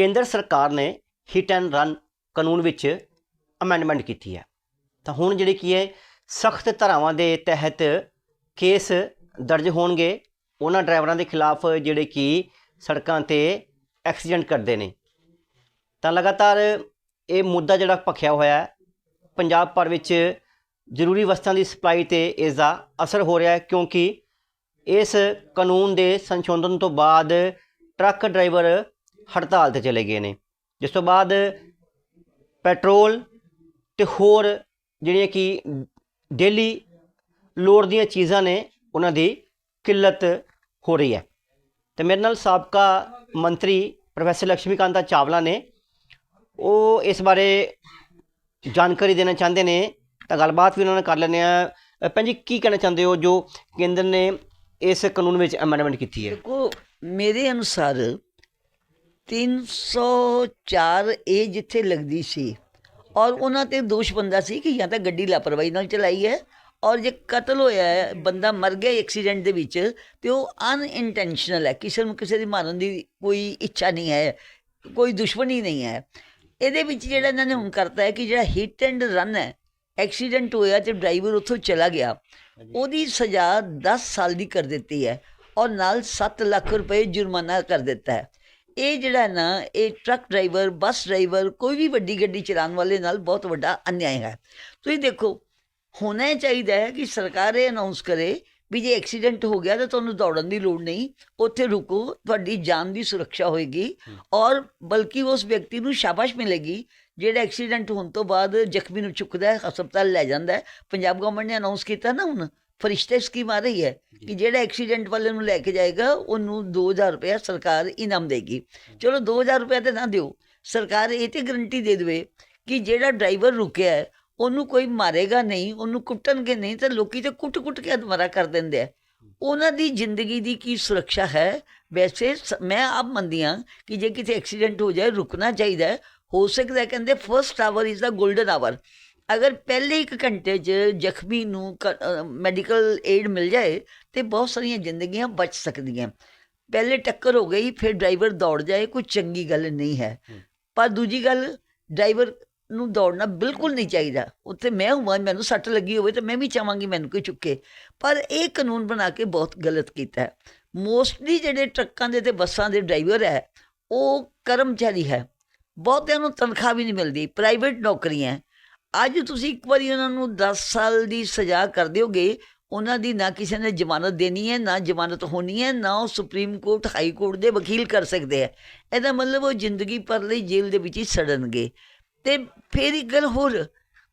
ਕੇਂਦਰ ਸਰਕਾਰ ਨੇ ਹਿਟ ਐਂਡ ਰਨ ਕਾਨੂੰਨ ਵਿੱਚ ਅਮੈਂਡਮੈਂਟ ਕੀਤੀ ਹੈ। ਤਾਂ ਹੁਣ ਜਿਹੜੀ ਕੀ ਹੈ, ਸਖਤ ਧਾਰਾਵਾਂ ਦੇ ਤਹਿਤ ਕੇਸ ਦਰਜ ਹੋਣਗੇ। ਉਹਨਾਂ ਡਰਾਈਵਰਾਂ ਦੇ ਖਿਲਾਫ ਜਿਹੜੇ ਕਿ ਸੜਕਾਂ ਤੇ ਐਕਸੀਡੈਂਟ ਕਰਦੇ ਨੇ। ਤਾਂ ਲਗਾਤਾਰ ਇਹ ਮੁੱਦਾ ਜਿਹੜਾ ਭਖਿਆ ਹੋਇਆ ਹੈ, ਪੰਜਾਬ ਭਰ ਵਿੱਚ ਜ਼ਰੂਰੀ ਵਸਤਾਂ ਦੀ ਸਪਲਾਈ ਤੇ ਇਸ ਦਾ ਅਸਰ ਹੋ ਰਿਹਾ ਹੈ ਕਿਉਂਕਿ ਇਸ ਕਾਨੂੰਨ ਦੇ ਸੰਸ਼ੋਧਨ ਤੋਂ ਬਾਅਦ ਟਰੱਕ ਡਰਾਈਵਰ ਹੜਤਾਲ ਤੇ ਚਲੇ ਗਏ ਨੇ। ਜਿਸ ਤੋਂ ਬਾਅਦ ਪੈਟਰੋਲ ਤੇ ਹੋਰ ਜਿਹੜੀਆਂ ਕਿ ਡੇਲੀ ਲੋੜ ਦੀਆਂ ਚੀਜ਼ਾਂ ਨੇ, ਉਹਨਾਂ ਦੀ ਕਿੱਲਤ ਹੋ ਰਹੀ ਹੈ। ਤੇ ਮੇਰੇ ਨਾਲ ਸਾਬਕਾ ਮੰਤਰੀ ਪ੍ਰੋਫੈਸਰ ਲక్ష్ਮੀਕਾਂਤਾ ਚਾਵਲਾ ਨੇ। ਉਹ ਇਸ ਬਾਰੇ ਜਾਣਕਾਰੀ ਦੇਣਾ ਚਾਹੁੰਦੇ ਨੇ, ਤਾਂ ਗੱਲਬਾਤ ਵੀ ਉਹਨਾਂ ਨਾਲ ਕਰ ਲੈਂਦੇ ਆ ਭੈਣ ਜੀ, ਕੀ ਕਹਿਣਾ ਚਾਹੁੰਦੇ ਹੋ ਜੋ ਕੇਂਦਰ ਨੇ ਇਸ ਕਾਨੂੰਨ ਵਿੱਚ ਅਮੈਂਡਮੈਂਟ ਕੀਤੀ ਹੈ? ਦੇਖੋ, ਮੇਰੇ ਅਨੁਸਾਰ 304 ਏ ਜਿੱਥੇ ਲੱਗਦੀ ਸੀ। ਔਰ ਉਹਨਾਂ ਤੇ ਦੋਸ਼ ਬੰਦਾ ਸੀ ਕਿ ਜਾਂ ਤਾਂ ਗੱਡੀ ਲਾਪਰਵਾਹੀ ਨਾਲ ਚਲਾਈ ਹੈ ਔਰ ਜੇ ਕਤਲ ਹੋਇਆ ਹੈ ਬੰਦਾ ਮਰ ਗਿਆ ਐਕਸੀਡੈਂਟ ਦੇ ਵਿੱਚ ਤੇ ਉਹ ਅਨਇੰਟੈਂਸ਼ਨਲ ਹੈ ਕਿਸੇ ਨੂੰ ਕਿਸੇ ਦੀ ਮਾਰਨ ਦੀ ਕੋਈ ਇੱਛਾ ਨਹੀਂ ਹੈ ਕੋਈ ਦੁਸ਼ਮਣੀ ਨਹੀਂ ਹੈ। ਇਹਦੇ ਵਿੱਚ ਜਿਹੜਾ ਇਹਨਾਂ ਨੇ ਹੁਣ ਕਰਤਾ ਹੈ ਕਿ ਜਿਹੜਾ ਹਿੱਟ ਐਂਡ ਰਨ ਹੈ ਐਕਸੀਡੈਂਟ ਹੋਇਆ ਤੇ ਡਰਾਈਵਰ ਉੱਥੋਂ ਚਲਾ ਗਿਆ। ਉਹਦੀ ਸਜ਼ਾ 10 ਸਾਲ ਦੀ ਕਰ ਦਿੱਤੀ ਹੈ ਔਰ ਨਾਲ 7 ਲੱਖ ਰੁਪਏ ਜੁਰਮਾਨਾ ਕਰ ਦਿੱਤਾ ਹੈ। ਇਹ ਜਿਹੜਾ ਨਾ, ਇਹ ਟਰੱਕ ਡਰਾਈਵਰ ਬੱਸ ਡਰਾਈਵਰ ਕੋਈ ਵੀ ਵੱਡੀ ਗੱਡੀ ਚਲਾਉਣ ਵਾਲੇ ਨਾਲ ਬਹੁਤ ਵੱਡਾ ਅਨਿਆਏ ਹੈ। ਤੁਸੀਂ ਦੇਖੋ, ਹੋਣਾ ਇਹ ਚਾਹੀਦਾ ਹੈ ਕਿ ਸਰਕਾਰ ਇਹ ਅਨਾਉਂਸ ਕਰੇ ਵੀ ਜੇ ਐਕਸੀਡੈਂਟ ਹੋ ਗਿਆ ਤਾਂ ਤੁਹਾਨੂੰ ਦੌੜਨ ਦੀ ਲੋੜ ਨਹੀਂ, ਉੱਥੇ ਰੁਕੋ, ਤੁਹਾਡੀ ਜਾਨ ਦੀ ਸੁਰੱਖਿਆ ਹੋਏਗੀ ਔਰ ਬਲਕਿ ਉਸ ਵਿਅਕਤੀ ਨੂੰ ਸ਼ਾਬਾਸ਼ ਮਿਲੇਗੀ, ਜਿਹੜਾ ਐਕਸੀਡੈਂਟ ਹੋਣ ਤੋਂ ਬਾਅਦ ਜ਼ਖਮੀ ਨੂੰ ਚੁੱਕਦਾ ਹੈ, ਹਸਪਤਾਲ ਲੈ ਜਾਂਦਾ ਹੈ। ਪੰਜਾਬ ਗਵਰਨਮੈਂਟ ਨੇ ਅਨਾਉਂਸ ਕੀਤਾ ਨਾ ਹੁਣ ਫਰਿਸ਼ਤੇ ਸਕੀਮ ਆ ਰਹੀ ਹੈ ਕਿ ਜਿਹੜਾ ਐਕਸੀਡੈਂਟ ਵਾਲੇ ਨੂੰ ਲੈ ਕੇ ਜਾਏਗਾ ਉਹਨੂੰ 2000 ਰੁਪਏ ਸਰਕਾਰ ਇਨਾਮ ਦੇਗੀ। ਚਲੋ 2000 ਰੁਪਏ ਤੇ ਨਾ ਦਿਓ। ਸਰਕਾਰ ਇਹ ਤੇ ਗਰੰਟੀ ਦੇ ਦੇਵੇ ਕਿ ਜਿਹੜਾ ਡਰਾਈਵਰ ਰੁਕਿਆ ਹੈ ਉਹਨੂੰ ਕੋਈ ਮਾਰੇਗਾ ਨਹੀਂ ਉਹਨੂੰ ਕੁੱਟਣਗੇ ਨਹੀਂ ਤਾਂ ਲੋਕੀ ਤੇ ਕੁੱਟ-ਕੁੱਟ ਕੇ ਅਦਮਰਾ ਕਰ ਦਿੰਦੇ ਆ। ਉਹਨਾਂ ਦੀ ਜ਼ਿੰਦਗੀ ਦੀ ਕੀ ਸੁਰੱਖਿਆ ਹੈ? ਵੈਸੇ ਮੈਂ ਆਪ ਮੰਨਦੀ ਹਾਂ ਕਿ ਜੇ ਕਿਤੇ ਐਕਸੀਡੈਂਟ ਹੋ ਜਾਏ ਰੁਕਣਾ ਚਾਹੀਦਾ ਹੈ। ਹੋ ਸਕਦਾ ਕਹਿੰਦੇ first hour is the golden hour ਅਗਰ ਪਹਿਲੇ ਇੱਕ ਘੰਟੇ 'ਚ ਜ਼ਖਮੀ ਨੂੰ ਮੈਡੀਕਲ ਏਡ ਮਿਲ ਜਾਏ ਤੇ ਬਹੁਤ ਸਾਰੀਆਂ ਜ਼ਿੰਦਗੀਆਂ ਬਚ ਸਕਦੀਆਂ। ਪਹਿਲੇ ਟੱਕਰ ਹੋ ਗਈ ਫਿਰ ਡਰਾਈਵਰ ਦੌੜ ਜਾਏ ਕੋਈ ਚੰਗੀ ਗੱਲ ਨਹੀਂ ਹੈ। ਪਰ ਦੂਜੀ ਗੱਲ ਡਰਾਈਵਰ ਨੂੰ ਦੌੜਨਾ ਬਿਲਕੁਲ ਨਹੀਂ ਚਾਹੀਦਾ। ਉੱਥੇ ਮੈਂ ਹੋਵਾਂ ਮੈਨੂੰ ਸੱਟ ਲੱਗੀ ਹੋਵੇ ਤਾਂ ਮੈਂ ਵੀ ਚਾਹਾਂਗੀ ਮੈਨੂੰ ਕੋਈ ਚੁੱਕੇ। ਪਰ ਇਹ ਕਾਨੂੰਨ ਬਣਾ ਕੇ ਬਹੁਤ ਗਲਤ ਕੀਤਾ ਹੈ। ਮੋਸਟਲੀ ਜਿਹੜੇ ਟਰੱਕਾਂ ਦੇ ਤੇ ਬੱਸਾਂ ਦੇ ਡਰਾਈਵਰ ਹੈ ਉਹ ਕਰਮਚਾਰੀ ਹੈ। ਬਹੁਤਿਆਂ ਨੂੰ ਤਨਖਾਹ ਵੀ ਨਹੀਂ ਮਿਲਦੀ ਪ੍ਰਾਈਵੇਟ ਨੌਕਰੀਆਂ ਹੈ। ਅੱਜ ਤੁਸੀਂ ਇੱਕ ਵਾਰੀ ਉਹਨਾਂ ਨੂੰ 10 ਸਾਲ ਦੀ ਸਜ਼ਾ ਕਰ ਦਿਓਗੇ, ਉਹਨਾਂ ਦੀ ਨਾ ਕਿਸੇ ਨੇ ਜ਼ਮਾਨਤ ਦੇਣੀ ਹੈ, ਨਾ ਜ਼ਮਾਨਤ ਹੋਣੀ ਹੈ, ਨਾ ਉਹ ਸੁਪਰੀਮ ਕੋਰਟ, ਹਾਈ ਕੋਰਟ ਦੇ ਵਕੀਲ ਕਰ ਸਕਦੇ ਹੈ। ਇਹਦਾ ਮਤਲਬ ਉਹ ਜ਼ਿੰਦਗੀ ਭਰ ਲਈ ਜੇਲ੍ਹ ਦੇ ਵਿੱਚ ਹੀ ਸੜਨਗੇ। ਤੇ ਫਿਰ ਇੱਕ ਗੱਲ ਹੋਰ,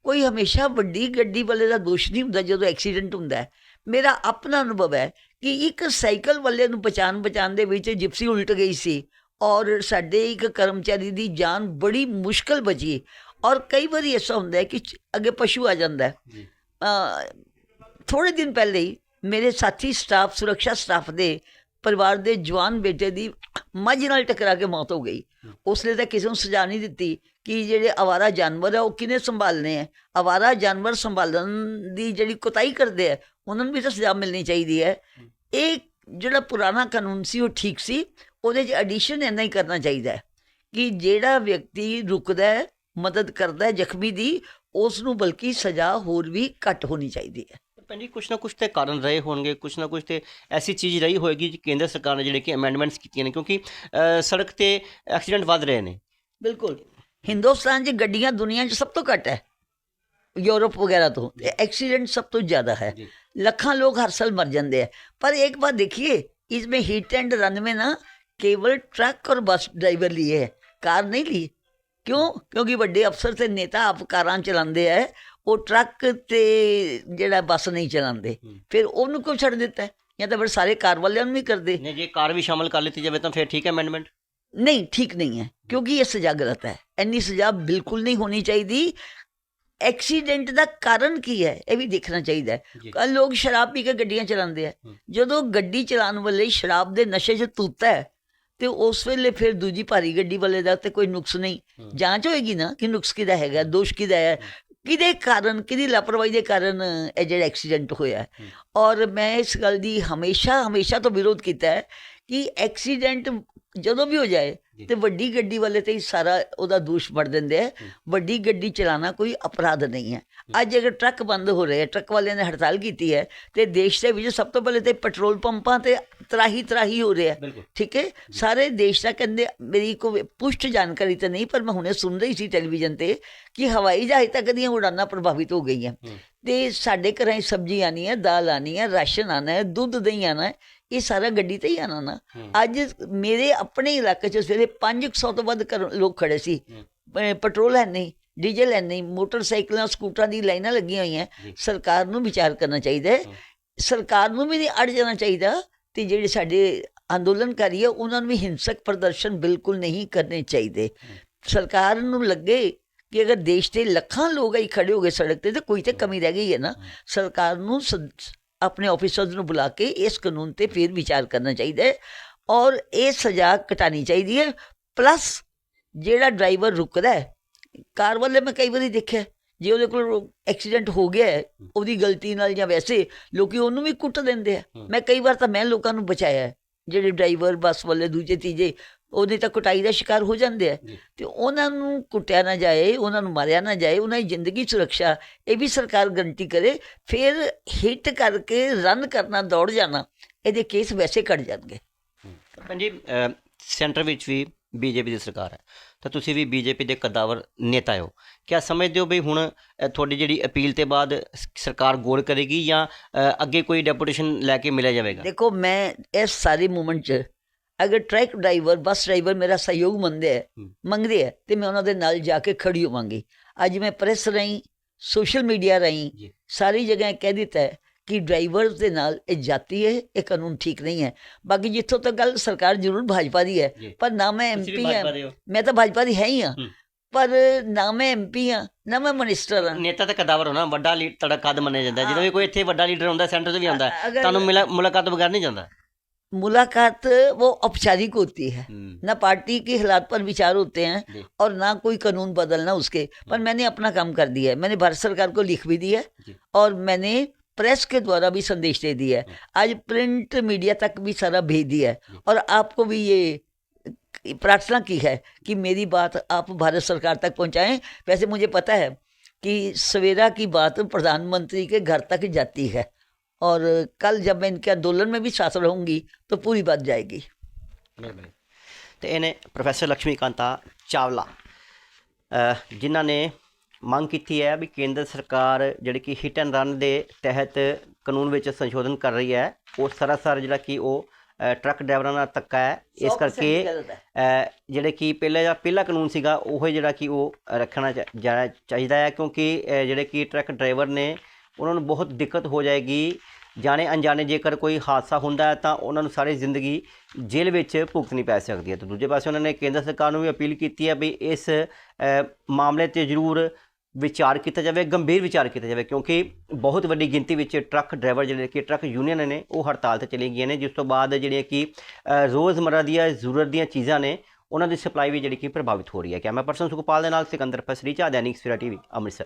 ਕੋਈ ਹਮੇਸ਼ਾ ਵੱਡੀ ਗੱਡੀ ਵਾਲੇ ਦਾ ਦੋਸ਼ ਨਹੀਂ ਹੁੰਦਾ ਜਦੋਂ ਐਕਸੀਡੈਂਟ ਹੁੰਦਾ ਹੈ। ਮੇਰਾ ਆਪਣਾ ਅਨੁਭਵ ਹੈ ਕਿ ਇੱਕ ਸਾਈਕਲ ਵਾਲੇ ਨੂੰ ਪਛਾਣ ਪਛਾਣ ਦੇ ਵਿੱਚ ਜਿਪਸੀ ਉਲਟ ਗਈ ਸੀ ਔਰ ਸਾਡੇ ਇੱਕ ਕਰਮਚਾਰੀ ਦੀ ਜਾਨ ਬੜੀ ਮੁਸ਼ਕਲ ਬਚੀ। ਔਰ ਕਈ ਵਾਰੀ ਐਸਾ ਹੁੰਦਾ ਹੈ ਕਿ ਅੱਗੇ ਪਸ਼ੂ ਆ ਜਾਂਦਾ ਹੈ। ਅ, ਥੋੜੇ ਦਿਨ ਪਹਿਲੇ ਹੀ ਮੇਰੇ ਸਾਥੀ ਸਟਾਫ ਸੁਰੱਖਿਆ ਸਟਾਫ ਦੇ ਪਰਿਵਾਰ ਦੇ ਜਵਾਨ ਬੇਟੇ ਦੀ ਮੱਝ ਨਾਲ ਟਕਰਾ ਕੇ ਮੌਤ ਹੋ ਗਈ। ਉਸ ਲਈ ਤਾਂ ਕਿਸੇ ਨੂੰ ਸਜ਼ਾ ਨਹੀਂ ਦਿੱਤੀ ਕਿ ਜਿਹੜੇ ਆਵਾਰਾ ਜਾਨਵਰ ਆ ਉਹ ਕਿਨੇ ਸੰਭਾਲਨੇ ਆ। ਆਵਾਰਾ ਜਾਨਵਰ ਸੰਭਾਲਣ ਦੀ ਜਿਹੜੀ ਕੁਤਾਈ ਕਰਦੇ ਆ ਉਹਨਾਂ ਨੂੰ ਵੀ ਤਾਂ ਸਜ਼ਾ ਮਿਲਣੀ ਚਾਹੀਦੀ ਹੈ। ਇਹ ਜਿਹੜਾ ਪੁਰਾਣਾ ਕਾਨੂੰਨ ਸੀ ਉਹ ਠੀਕ ਸੀ ਉਹਦੇ 'ਚ ਐਡੀਸ਼ਨ ਇੰਨਾ ਹੀ ਕਰਨਾ ਚਾਹੀਦਾ ਹੈ ਕਿ ਜਿਹੜਾ ਵਿਅਕਤੀ ਰੁਕਦਾ ਹੈ ਮਦਦ ਕਰਦਾ ਹੈ ਜ਼ਖਮੀ ਦੀ ਉਸ ਨੂੰ ਬਲਕਿ ਸਜ਼ਾ ਹੋਰ ਵੀ ਘੱਟ ਹੋਣੀ ਚਾਹੀਦੀ ਹੈ। ਭੈਣ ਜੀ ਕੁਛ ਨਾ ਕੁਛ ਤੇ ਕਾਰਨ ਰਹੇ ਹੋਣਗੇ ਕੁਛ ਨਾ ਕੁਛ ਤੇ ਐਸੀ ਚੀਜ਼ ਰਹੀ ਹੋਏਗੀ ਕਿ ਕੇਂਦਰ ਸਰਕਾਰ ਨੇ ਜਿਹੜੇ ਕਿ ਅਮੈਂਡਮੈਂਟਸ ਕੀਤੀਆਂ ਨੇ ਕਿਉਂਕਿ ਸੜਕ ਤੇ ਐਕਸੀਡੈਂਟ ਵੱਧ ਰਹੇ ਨੇ। ਬਿਲਕੁਲ। ਹਿੰਦੁਸਤਾਨ 'ਚ ਗੱਡੀਆਂ ਦੁਨੀਆ 'ਚ ਸਭ ਤੋਂ ਘੱਟ ਹੈ। ਯੂਰਪ ਵਗੈਰਾ ਤੋਂ। ਐਕਸੀਡੈਂਟ ਸਭ ਤੋਂ ਜ਼ਿਆਦਾ ਹੈ। ਲੱਖਾਂ ਲੋਕ ਹਰ ਸਾਲ ਮਰ ਜਾਂਦੇ ਹੈ ਪਰ ਇੱਕ ਵਾਰ ਦੇਖੀਏ इसमें हीट एंड रन में ना केवल ट्रक और बस ड्राइवर लिए है कार नहीं ली ਕਿਉਂ? ਕਿਉਂਕਿ ਵੱਡੇ ਅਫਸਰ ਤੇ ਨੇਤਾ ਆਪ ਕਾਰਾਂ ਚਲਾਉਂਦੇ ਆ। ਉਹ ਟਰੱਕ ਤੇ ਜਿਹੜਾ ਬੱਸ ਨਹੀਂ ਚਲਾਉਂਦੇ। ਫਿਰ ਉਹਨੂੰ ਕਿਉਂ ਛੱਡ ਦਿੱਤਾ? ਜਾਂ ਤਾਂ ਫਿਰ ਸਾਰੇ ਕਾਰ ਵਾਲਿਆਂ ਨੂੰ ਵੀ ਕਰਦੇ ਨੇ ਜੇ ਕਾਰ ਵੀ ਸ਼ਾਮਲ ਕਰ ਲਿੱਤੀ ਜਾਵੇ ਤਾਂ ਫਿਰ ਠੀਕ ਹੈ ਅਮੈਂਡਮੈਂਟ ਨਹੀਂ ਠੀਕ ਨਹੀਂ ਹੈ। ਕਿਉਂਕਿ ਇਹ ਸਜ਼ਾ ਗਲਤ ਹੈ। ਇੰਨੀ ਸਜ਼ਾ ਬਿਲਕੁਲ ਨਹੀਂ ਹੋਣੀ ਚਾਹੀਦੀ। ਐਕਸੀਡੈਂਟ ਦਾ ਕਾਰਨ ਕੀ ਹੈ? ਇਹ ਵੀ ਦੇਖਣਾ ਚਾਹੀਦਾ ਹੈ। ਲੋਕ ਸ਼ਰਾਬ ਪੀ ਕੇ ਗੱਡੀਆਂ ਚਲਾਉਂਦੇ ਆ। ਜਦੋਂ ਗੱਡੀ ਚਲਾਉਣ ਵਾਲੇ ਸ਼ਰਾਬ ਦੇ ਨਸ਼ੇ 'ਚ ਤੂਤਾ ਹੈ ਤੇ ਉਸ ਵੇਲੇ ਫਿਰ ਦੂਜੀ ਭਾਰੀ ਗੱਡੀ ਵਾਲੇ ਦਾ ਤੇ ਕੋਈ ਨੁਕਸ ਨਹੀਂ। ਜਾਂਚ ਹੋਏਗੀ ਨਾ ਕਿ ਨੁਕਸ ਕਿਹਦਾ ਹੈਗਾ ਦੋਸ਼ ਕਿਹਦਾ ਹੈ ਕਿਹਦੇ ਕਾਰਨ ਕਿਹਦੀ ਲਾਪਰਵਾਹੀ ਦੇ ਕਾਰਨ ਇਹ ਜਿਹੜਾ ਐਕਸੀਡੈਂਟ ਹੋਇਆ। ਔਰ ਮੈਂ ਇਸ ਗੱਲ ਦੀ ਹਮੇਸ਼ਾ ਹਮੇਸ਼ਾ ਤੋਂ ਵਿਰੋਧ ਕੀਤਾ ਹੈ ਕਿ ਐਕਸੀਡੈਂਟ ਜਦੋਂ ਵੀ ਹੋ ਜਾਏ। ਤੇ ਵੱਡੀ ਗੱਡੀ ਵਾਲੇ ਤੇ ਹੀ ਸਾਰਾ ਉਹਦਾ ਦੋਸ਼ ਵੜ ਦਿੰਦੇ ਆ। ਵੱਡੀ ਗੱਡੀ ਚਲਾਉਣਾ ਕੋਈ ਅਪਰਾਧ ਨਹੀਂ ਹੈ। ਅੱਜ ਅਗਰ ਟਰੱਕ ਬੰਦ ਹੋ ਰਹੇ ਟਰੱਕ ਵਾਲਿਆਂ ਨੇ ਹੜਤਾਲ ਕੀਤੀ ਹੈ ਤੇ ਦੇਸ਼ ਦੇ ਵਿੱਚ ਸਭ ਤੋਂ ਪਹਿਲੇ ਤੇ ਪੈਟਰੋਲ ਪੰਪਾਂ ਤੇ ਤਰਾਹੀ ਤਰਾਹੀ ਹੋ ਰਿਹਾ ਠੀਕ ਹੈ? ਸਾਰੇ ਦੇਸ਼ ਦਾ ਕਹਿੰਦੇ ਮੇਰੀ ਕੋਈ ਪੁਸ਼ਟ ਜਾਣਕਾਰੀ ਤਾਂ ਨਹੀਂ ਪਰ ਮੈਂ ਹੁਣੇ ਸੁਣ ਰਹੀ ਸੀ ਟੈਲੀਵਿਜ਼ਨ ਤੇ ਕਿ ਹਵਾਈ ਜਹਾਜ਼ ਤੱਕ ਦੀਆਂ ਉਡਾਨਾਂ ਪ੍ਰਭਾਵਿਤ ਹੋ ਗਈਆਂ। ਤੇ ਸਾਡੇ ਘਰਾਂ 'ਚ ਸਬਜ਼ੀ ਆਣੀ ਹੈ ਦਾਲ ਆਣੀ ਹੈ ਰਾਸ਼ਨ ਆਣਾ ਹੈ ਦੁੱਧ ਦਹੀਂ ਆਣਾ ਹੈ। ਇਹ ਸਾਰਾ ਗੱਡੀ ਤੇ ਹੀ ਆਣਾ ਨਾ। ਅੱਜ ਮੇਰੇ ਆਪਣੇ ਇਲਾਕੇ 'ਚ ਸਵੇਰੇ 500 ਤੋਂ ਵੱਧ ਲੋਕ ਖੜੇ ਸੀ। ਪੈਟਰੋਲ ਹੈ ਨਹੀਂ ਡੀਜ਼ਲ ਹੈ ਨਹੀਂ ਮੋਟਰਸਾਈਕਲਾਂ ਸਕੂਟਰਾਂ ਦੀ ਲਾਈਨਾਂ ਲੱਗੀਆਂ ਹੋਈਆਂ। ਸਰਕਾਰ ਨੂੰ ਵਿਚਾਰ ਕਰਨਾ ਚਾਹੀਦਾ ਹੈ। ਸਰਕਾਰ ਨੂੰ ਵੀ ਨਹੀਂ ਅੜ ਜਾਣਾ ਚਾਹੀਦਾ ਤੇ ਜਿਹੜੇ ਸਾਡੇ ਅੰਦੋਲਨਕਾਰੀ ਹੈ ਉਹਨਾਂ ਨੂੰ ਵੀ ਹਿੰਸਕ ਪ੍ਰਦਰਸ਼ਨ ਬਿਲਕੁਲ ਨਹੀਂ ਕਰਨੇ ਚਾਹੀਦੇ। ਸਰਕਾਰ ਨੂੰ ਲੱਗੇ ਕਿ ਅਗਰ ਦੇਸ਼ ਦੇ ਲੱਖਾਂ ਲੋਕ ਹੀ ਖੜੇ ਹੋ ਗਏ ਸੜਕ ਤੇ ਤਾਂ ਕੋਈ ਤੇ ਕਮੀ ਰਹਿ ਗਈ ਹੈ ਨਾ। ਸਰਕਾਰ ਨੂੰ ਆਪਣੇ ਆਫੀਸਰਸ ਨੂੰ ਬੁਲਾ ਕੇ ਇਸ ਕਾਨੂੰਨ ਤੇ ਫਿਰ ਵਿਚਾਰ ਕਰਨਾ ਚਾਹੀਦਾ ਹੈ ਔਰ ਇਹ ਸਜ਼ਾ ਘਟਾਣੀ ਚਾਹੀਦੀ ਹੈ ਪਲੱਸ ਜਿਹੜਾ ਡਰਾਈਵਰ ਰੁਕਦਾ ਹੈ ਕਾਰ ਵਾਲੇ ਮੈਂ ਕਈ ਵਾਰੀ ਦੇਖਿਆ ਜੇ ਉਹਦੇ ਕੋਲ ਐਕਸੀਡੈਂਟ ਹੋ ਗਿਆ ਉਹਦੀ ਗਲਤੀ ਨਾਲ ਜਾਂ ਵੈਸੇ ਲੋਕੀ ਉਹਨੂੰ ਵੀ ਕੁੱਟ ਦਿੰਦੇ ਆ। ਮੈਂ ਕਈ ਵਾਰ ਤਾਂ ਮੈਂ ਲੋਕਾਂ ਨੂੰ ਬਚਾਇਆ। ਜਿਹੜੇ ਡਰਾਈਵਰ ਬੱਸ ਵਾਲੇ ਦੂਜੇ ਤੀਜੇ ਉਹਦੇ ਤਾਂ ਕੁਟਾਈ ਦਾ ਸ਼ਿਕਾਰ ਹੋ ਜਾਂਦੇ ਆ। ਤੇ ਉਹਨਾਂ ਨੂੰ ਕੁੱਟਿਆ ਨਾ ਜਾਏ ਉਹਨਾਂ ਨੂੰ ਮਾਰਿਆ ਨਾ ਜਾਏ ਉਹਨਾਂ ਦੀ ਜ਼ਿੰਦਗੀ ਸੁਰੱਖਿਆ ਇਹ ਵੀ ਸਰਕਾਰ ਗਰੰਟੀ ਕਰੇ ਫਿਰ ਹਿੱਟ ਕਰਕੇ ਰਨ ਕਰਨਾ ਦੌੜ ਜਾਣਾ ਇਹਦੇ ਕੇਸ ਵੈਸੇ ਕੱਟ ਜਾਣਗੇ। ਪੰਜੀ ਸੈਂਟਰ ਵਿੱਚ ਵੀ ਬੀਜੇਪੀ ਦੀ ਸਰਕਾਰ ਹੈ। ਤਾਂ ਤੁਸੀਂ ਵੀ ਬੀਜੇਪੀ ਦੇ ਕਦਾਵਰ ਨੇਤਾ ਹੋ। ਕਿਆ ਸਮਝਦੇ ਹੋ ਵੀ ਹੁਣ ਤੁਹਾਡੀ ਜਿਹੜੀ ਅਪੀਲ ਤੇ ਬਾਅਦ ਸਰਕਾਰ ਗੌਰ ਕਰੇਗੀ ਜਾਂ ਅੱਗੇ ਕੋਈ ਡੈਪੂਟੇਸ਼ਨ ਲੈ ਕੇ ਮਿਲਿਆ ਜਾਵੇਗਾ? ਦੇਖੋ ਮੈਂ ਇਸ ਸਾਰੇ ਮੂਵਮੈਂਟ 'ਚ ਅਗਰ ਟਰੱਕ ਡਰਾਈਵਰ ਬੱਸ ਡਰਾਈਵਰ ਮੇਰਾ ਸਹਿਯੋਗ ਮੰਗਦੇ ਹੈ। ਮੰਗਦੇ ਹੈ ਤੇ ਮੈਂ ਉਹਨਾਂ ਦੇ ਨਾਲ ਜਾ ਕੇ ਖੜੀ ਹੋਵਾਂਗੀ ਅੱਜ ਮੈਂ ਪ੍ਰੈਸ ਰਾਹੀਂ ਸੋਸ਼ਲ ਮੀਡੀਆ ਰਾਹੀਂ। ਸਾਰੀ ਜਗ੍ਹਾ ਕਹਿ ਦਿੱਤਾ ਹੈ ਕਿ ਡਰਾਈਵਰਸ ਦੇ ਨਾਲ ਇਹ ਜਾਤੀ ਹੈ ਇਹ ਕਾਨੂੰਨ ਠੀਕ ਨਹੀਂ ਹੈ ਬਾਕੀ ਜਿੱਥੋਂ ਤੱਕ ਗੱਲ ਸਰਕਾਰ ਜ਼ਰੂਰ ਭਾਜਪਾ ਦੀ ਹੈ। ਪਰ ਨਾ ਮੈਂ ਐਮਪੀ ਹਾਂ ਮੈਂ ਤਾਂ ਭਾਜਪਾ ਦੀ ਹੈ ਹੀ ਹਾਂ। ਪਰ ਨਾ ਮੈਂ ਐਮਪੀ ਹਾਂ ਨਾ ਮੈਂ ਮਿਨਿਸਟਰ ਹਾਂ ਨੇਤਾ ਤਾਂ ਕਦਾਵਰ ਹੋ ਨਾ ਵੱਡਾ ਲੀਡ ਤੁਹਾਡਾ ਕੱਦ ਮੰਨਿਆ ਜਾਂਦਾ। ਜਦੋਂ ਵੀ ਕੋਈ ਇੱਥੇ ਵੱਡਾ ਲੀਡਰ ਹੁੰਦਾ ਸੈਂਟਰ 'ਚ ਵੀ ਆਉਂਦਾ ਤੁਹਾਨੂੰ ਮਿਲਾ ਮੁਲਾਕਾਤ ਬਗੈਰ ਨਹੀਂ ਜਾਂਦਾ मुलाकात वो औपचारिक होती है। ਹੂੰ ना पार्टी के हालात पर विचार होते हैं और ना कोई कानून बदलना उसके। पर मैंने अपना काम कर दिया है। मैंने भारत सरकार को लिख भी दिया है और मैंने प्रेस के द्वारा भी संदेश दे दिया है। आज प्रिंट मीडिया तक भी सारा भेज दिया है और आपको भी ये प्रार्थना की है कि मेरी बात आप भारत सरकार तक पहुंचाएँ। वैसे मुझे पता है कि सवेरा की बात प्रधानमंत्री के घर तक जाती है। और कल जब मैं इनके आंदोलन में भी शासन रहूँगी तो पूरी बात जाएगी। ਤੇ ਇਹਨੇ ਪ੍ਰੋਫੈਸਰ ਲక్ష్ਮੀਕਾਂਤਾ ਚਾਵਲਾ ਅ, ਜਿਨ੍ਹਾਂ ਨੇ ਮੰਗ ਕੀਤੀ ਹੈ ਵੀ ਕੇਂਦਰ ਸਰਕਾਰ ਜਿਹੜੀ ਕਿ ਹਿਟ ਐਂਡ ਰਨ ਦੇ ਤਹਿਤ ਕਾਨੂੰਨ ਵਿੱਚ ਸੰਸ਼ੋਧਨ ਕਰ ਰਹੀ ਹੈ ਉਹ ਸਰਾਸਰ ਜਿਹੜਾ ਕਿ ਉਹ ਅ, ਟਰੱਕ ਡਰਾਈਵਰਾਂ ਨਾਲ ਧੱਕਾ ਹੈ ਇਸ ਕਰਕੇ है। ਅਹ ਜਿਹੜੇ ਕਿ ਪਹਿਲੇ ਜਿਹੜਾ ਪਹਿਲਾ ਕਾਨੂੰਨ ਸੀਗਾ ਉਹ ਜਿਹੜਾ ਕਿ ਉਹ ਰੱਖਣਾ ਚਾ- ਜਾਣਾ ਚਾਹੀਦਾ ਹੈ ਕਿਉਂਕਿ ਅਹ ਜਿਹੜੇ ਕਿ ਟਰੱਕ ਡਰਾਈਵਰ ਨੇ ਉਹਨਾਂ ਨੂੰ ਬਹੁਤ ਦਿੱਕਤ ਹੋ ਜਾਏਗੀ। ਜਾਣੇ ਅਣਜਾਣੇ ਜੇਕਰ ਕੋਈ ਹਾਦਸਾ ਹੁੰਦਾ ਹੈ ਤਾਂ ਉਹਨਾਂ ਨੂੰ ਸਾਰੀ ਜ਼ਿੰਦਗੀ ਜੇਲ੍ਹ ਵਿੱਚ ਭੁਗਤਣੀ ਪੈ ਸਕਦੀ ਹੈ। ਤੇ ਦੂਜੇ ਪਾਸੇ ਉਹਨਾਂ ਨੇ ਕੇਂਦਰ ਸਰਕਾਰ ਨੂੰ ਵੀ ਅਪੀਲ ਕੀਤੀ ਹੈ ਵੀ ਇਸ ਮਾਮਲੇ ਤੇ ਜ਼ਰੂਰ ਵਿਚਾਰ ਕੀਤਾ ਜਾਵੇ, ਗੰਭੀਰ ਵਿਚਾਰ ਕੀਤਾ ਜਾਵੇ, ਕਿਉਂਕਿ ਬਹੁਤ ਵੱਡੀ ਗਿਣਤੀ ਵਿੱਚ ਟਰੱਕ ਡਰਾਈਵਰ ਜਿਹੜੇ ਕਿ ਟਰੱਕ ਯੂਨੀਅਨ ਨੇ, ਉਹ ਹੜਤਾਲ ਤੇ ਚਲੇ ਗਈਆਂ ਨੇ। ਜਿਸ ਤੋਂ ਬਾਅਦ ਜਿਹੜੀਆਂ ਕਿ ਰੋਜ਼ਮਰਾ ਦੀਆਂ ਜ਼ਰੂਰਤ ਦੀਆਂ ਚੀਜ਼ਾਂ ਨੇ, ਉਹਨਾਂ ਦੀ ਸਪਲਾਈ ਵੀ ਜਿਹੜੀ ਕਿ ਪ੍ਰਭਾਵਿਤ ਹੋ ਰਹੀ ਹੈ। ਕੈਮਰਾ ਪਰਸਨ ਸੁਖਪਾਲ ਦੇ ਨਾਲ ਸਿਕੰਦਰ ਪਸਰੀਚਾ ਦੈਨਿਕ ਸਵੇਰਾ ਟੀਵੀ, ਅੰਮ੍ਰਿਤਸਰ।